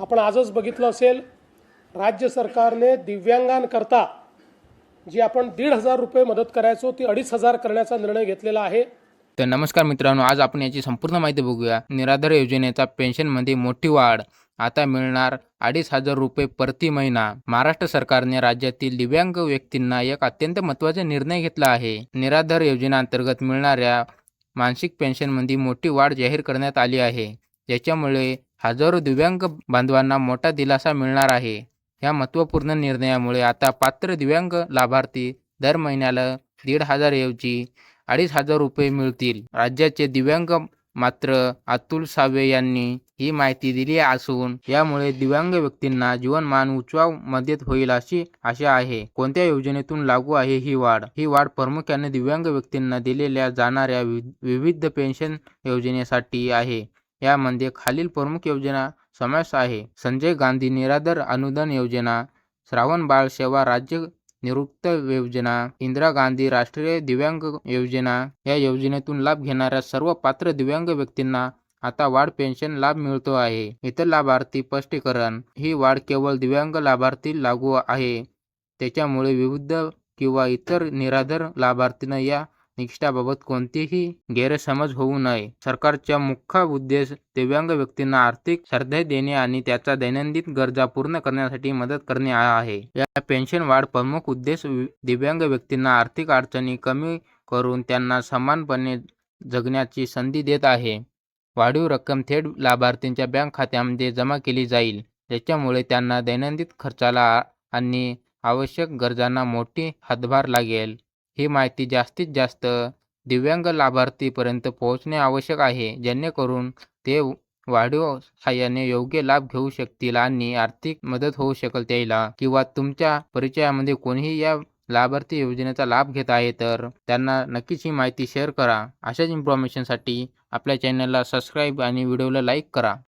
आपण आजच बघितलं असेल राज्य सरकारने दिव्यांगांकरता जी आपण दीड हजार रुपये मदत करायचो ती अडीच हजार करण्याचा निर्णय घेतलेला आहे. तर नमस्कार मित्रांनो आज आपण याची संपूर्ण माहिती बघूया. निराधार योजनेचा पेन्शनमध्ये मोठी वाढ. आता मिळणार अडीच हजार रुपये प्रति महिना. महाराष्ट्र सरकारने राज्यातील दिव्यांग व्यक्तींना एक अत्यंत महत्त्वाचा निर्णय घेतला आहे. निराधार योजनेअंतर्गत मिळणाऱ्या मानसिक पेन्शनमध्ये मोठी वाढ जाहीर करण्यात आली आहे. याच्यामुळे हजारो दिव्यांग बांधवांना मोठा दिलासा मिळणार आहे. या महत्त्वपूर्ण निर्णयामुळे आता पात्र दिव्यांग लाभार्थी दर महिन्याला दीड हजार ऐवजी अडीच हजार रुपये मिळतील. राज्याचे दिव्यांग मात्र अतुल सावे यांनी ही माहिती दिली असून यामुळे दिव्यांग व्यक्तींना जीवनमान उंचवा मदत होईल अशी आशा आहे. कोणत्या योजनेतून लागू आहे ही वाढ? ही वाढ प्रामुख्याने दिव्यांग व्यक्तींना दिलेल्या जाणाऱ्या वि- विविध पेन्शन योजनेसाठी आहे. यामध्ये खालील प्रमुख योजना समावेश आहे. संजय गांधी निराधार अनुदान योजना श्रावण बाळ सेवा राज्य निवृत्त योजना इंदिरा गांधी राष्ट्रीय दिव्यांग योजना. या योजनेतून लाभ घेणाऱ्या सर्व पात्र दिव्यांग व्यक्तींना आता वाढ पेन्शन लाभ मिळतो आहे. इतर लाभार्थी स्पष्टीकरण ही वाढ केवळ दिव्यांग लाभार्थी लागू आहे. त्याच्यामुळे विविध किंवा इतर निराधार लाभार्थींना या निष्ठाबाबत कोणतीही गैरसमज होऊ नये. सरकारचा मुख्य उद्देश दिव्यांग व्यक्तींना आर्थिक श्रद्धा देणे आणि त्याच्या दैनंदिन गरजा पूर्ण करण्यासाठी मदत करणे हा आहे. या पेन्शन वाढ प्रमुख उद्देश दिव्यांग व्यक्तींना आर्थिक अडचणी कमी करून त्यांना समानपणे जगण्याची संधी देत आहे. वाढीव रक्कम थेट लाभार्थींच्या बँक खात्यामध्ये जमा केली जाईल ज्याच्यामुळे त्यांना दैनंदिन खर्चाला आणि आवश्यक गरजांना मोठी हातभार लागेल. ही माहिती जास्तीत जास्त दिव्यांग लाभार्थीपर्यंत पोहोचणे आवश्यक आहे जेणेकरून ते वाढीव सहाय्याने योग्य लाभ घेऊ शकतील आणि आर्थिक मदत होऊ शकेल त्याला किंवा तुमच्या परिचयामध्ये कोणीही या लाभार्थी योजनेचा लाभ घेत आहे तर त्यांना नक्कीच ही माहिती शेअर करा. अशाच इन्फॉर्मेशनसाठी आपल्या चॅनलला सबस्क्राईब आणि व्हिडिओला लाईक करा.